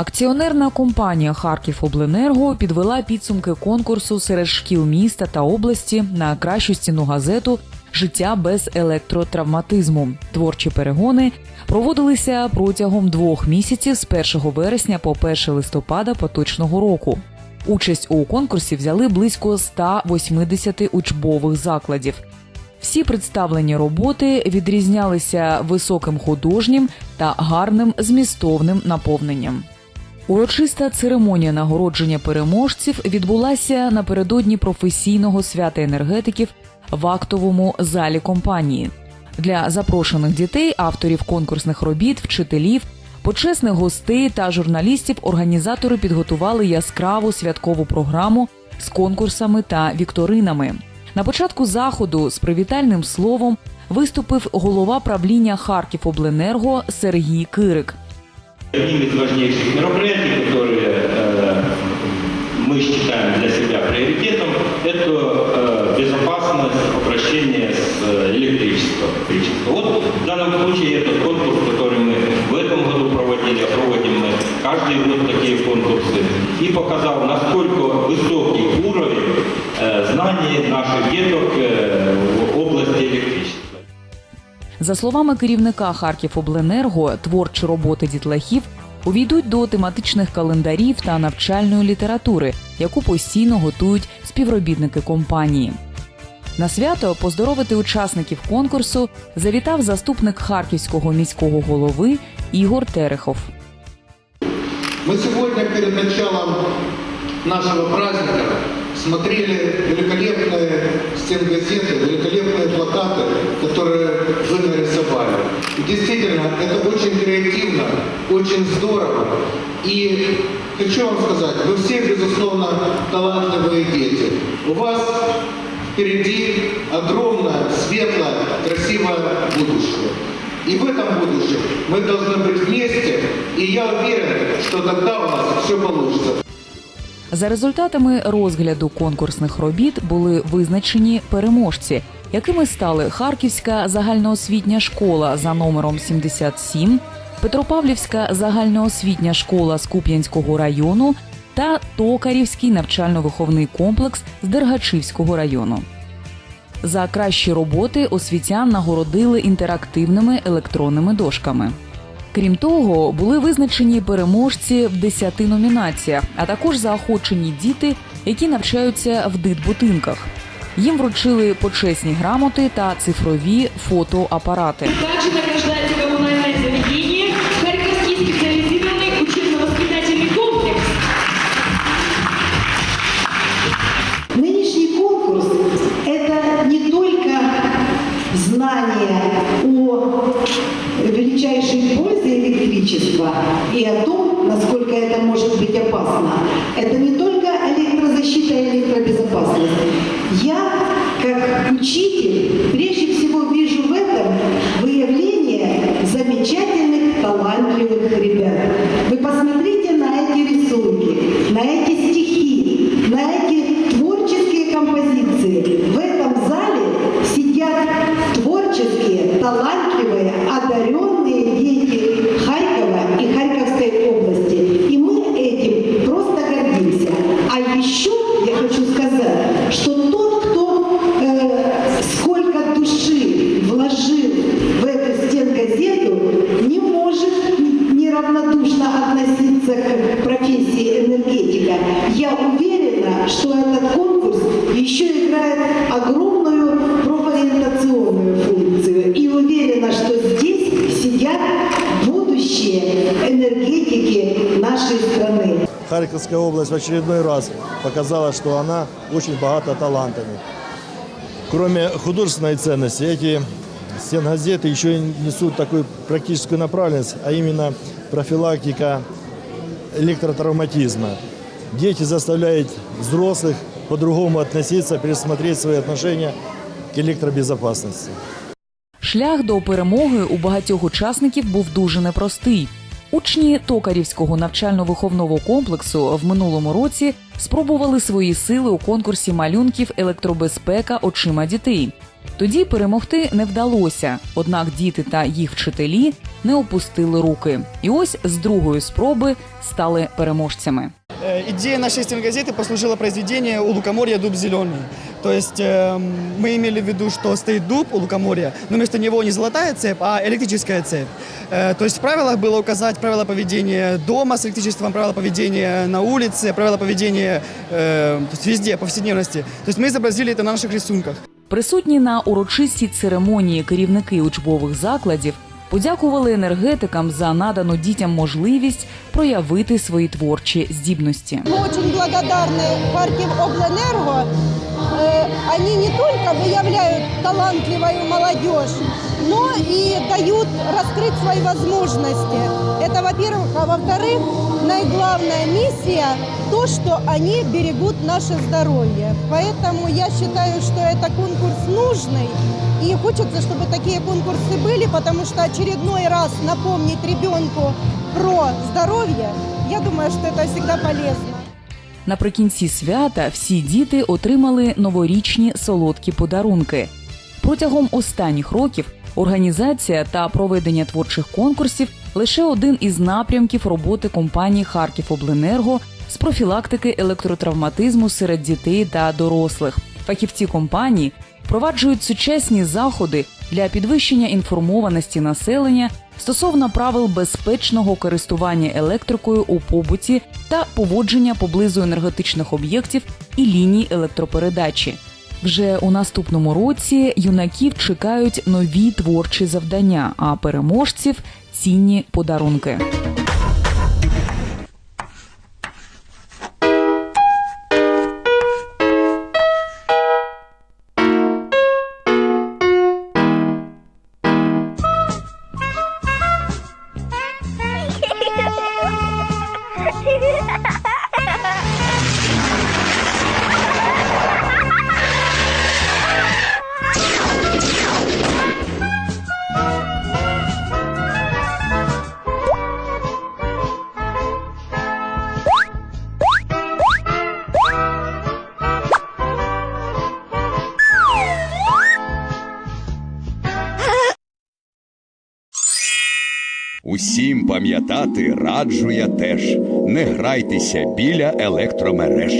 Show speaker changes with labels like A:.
A: Акціонерна компанія Харківобленерго підвела підсумки конкурсу серед шкіл міста та області на кращу стіну газету Життя без електротравматизму. Творчі перегони проводилися протягом двох місяців з 1 вересня по 1 листопада поточного року. Участь у конкурсі взяли близько 180 учбових закладів. Всі представлені роботи відрізнялися високим художнім та гарним змістовним наповненням. Урочиста церемонія нагородження переможців відбулася напередодні професійного свята енергетиків в актовому залі компанії. Для запрошених дітей, авторів конкурсних робіт, вчителів, почесних гостей та журналістів організатори підготували яскраву святкову програму з конкурсами та вікторинами. На початку заходу з привітальним словом виступив голова правління Харківобленерго Сергій Кирик.
B: Одним из важнейших мероприятий, которые э, мы считаем для себя приоритетом, это э, безопасность обращения с э, электричеством. Вот в данном случае этот конкурс, который мы в этом году проводили, а проводим мы каждый год такие конкурсы, и показал, насколько высокий
A: За словами керівника Харківобленерго, творчі роботи дітлахів увійдуть до тематичних календарів та навчальної літератури, яку постійно готують співробітники компанії. На свято поздоровити учасників конкурсу завітав заступник харківського міського голови Ігор Терехов.
C: Мы сегодня перед началом нашего праздника смотрели великолепные стенгазеты, великолепные плакаты, которые вы нарисовали. И действительно, это очень креативно, очень здорово. И хочу вам сказать, вы все, безусловно, талантливые дети. У вас впереди огромное, светлое, красивое будущее. И в этом будущем мы должны быть вместе, и я уверен, что тогда у нас все получится.
A: За результатами розгляду конкурсних робіт були визначені переможці, якими стали Харківська загальноосвітня школа за номером 77, Петропавлівська загальноосвітня школа з Куп'янського району та Токарівський навчально-виховний комплекс з Дергачівського району. За кращі роботи освітян нагородили інтерактивними електронними дошками. Крім того, були визначені переможці в 10 номінаціях, а також заохочені діти, які навчаються в дитбудинках. Їм вручили почесні грамоти та цифрові фотоапарати.
D: Также награждается коммунальное заведение Харьковский специализированный учебно-воспитательный комплекс.
E: Нынешний конкурс – это не только знание и о том, насколько это может быть опасно. Еще я хочу сказать, что тот, кто э, сколько души вложил в эту стенгазету, не может неравнодушно относиться к профессии энергетика. Я уверена, что этот конкурс еще играет огромную профориентационную функцию. И уверена, что здесь сидят будущие энергетики нашей страны.
F: Харьковская область в очередной раз показала, что она очень богата талантами. Кроме художественной ценности, эти стенгазеты еще и несут такую практическую направленность, а именно профилактика электротравматизма. Дети заставляют взрослых по-другому относиться, пересмотреть свои отношения к электробезопасности.
A: Шлях до перемоги у багатьох учасників був дуже непростий. Учні Токарівського навчально-виховного комплексу в минулому році спробували свої сили у конкурсі малюнків Електробезпека очима дітей. Тоді перемогти не вдалося, однак діти та їх вчителі не опустили руки. І ось з другої спроби стали переможцями.
G: Э, Идея нашей стенгазеты послужила произведение «У лукоморья дуб зеленый». То есть эм, мы имели в виду, что стоит дуб у лукоморья, но вместо него не золотая цепь, а электрическая цепь. Э, То есть в правилах было указать правила поведения дома с электричеством, правила поведения на улице, правила поведения э, то есть везде, повседневности. То есть мы изобразили это на наших рисунках.
A: Присутні на урочистій церемонії керівники учбових закладів подякували енергетикам за надану дітям можливість проявити свої творчі здібності.
H: Мы очень благодарны Харьков-Обленерго. Э, Они не только выявляют талантливую молодежь, но и дают раскрыть свои возможности. Это, во-первых. А во-вторых, наиглавная миссия – то, что они берегут наше здоровье. Поэтому я считаю, что это конкурс нужный. И хочется, чтобы такие конкурсы были, потому что очередной раз напомнить ребенку про здоровье, я думаю, что это всегда полезно.
A: Наприкінці свята всі діти отримали новорічні солодкі подарунки. Протягом останніх років організація та проведення творчих конкурсів лише один із напрямків роботи компанії Харківобленерго з профілактики електротравматизму серед дітей та дорослих. Фахівці компанії впроваджують сучасні заходи для підвищення інформованості населення стосовно правил безпечного користування електрикою у побуті та поводження поблизу енергетичних об'єктів і ліній електропередачі. Вже у наступному році юнаків чекають нові творчі завдання, а переможців цінні подарунки.
I: Усім пам'ятати раджу я теж не грайтеся біля електромереж.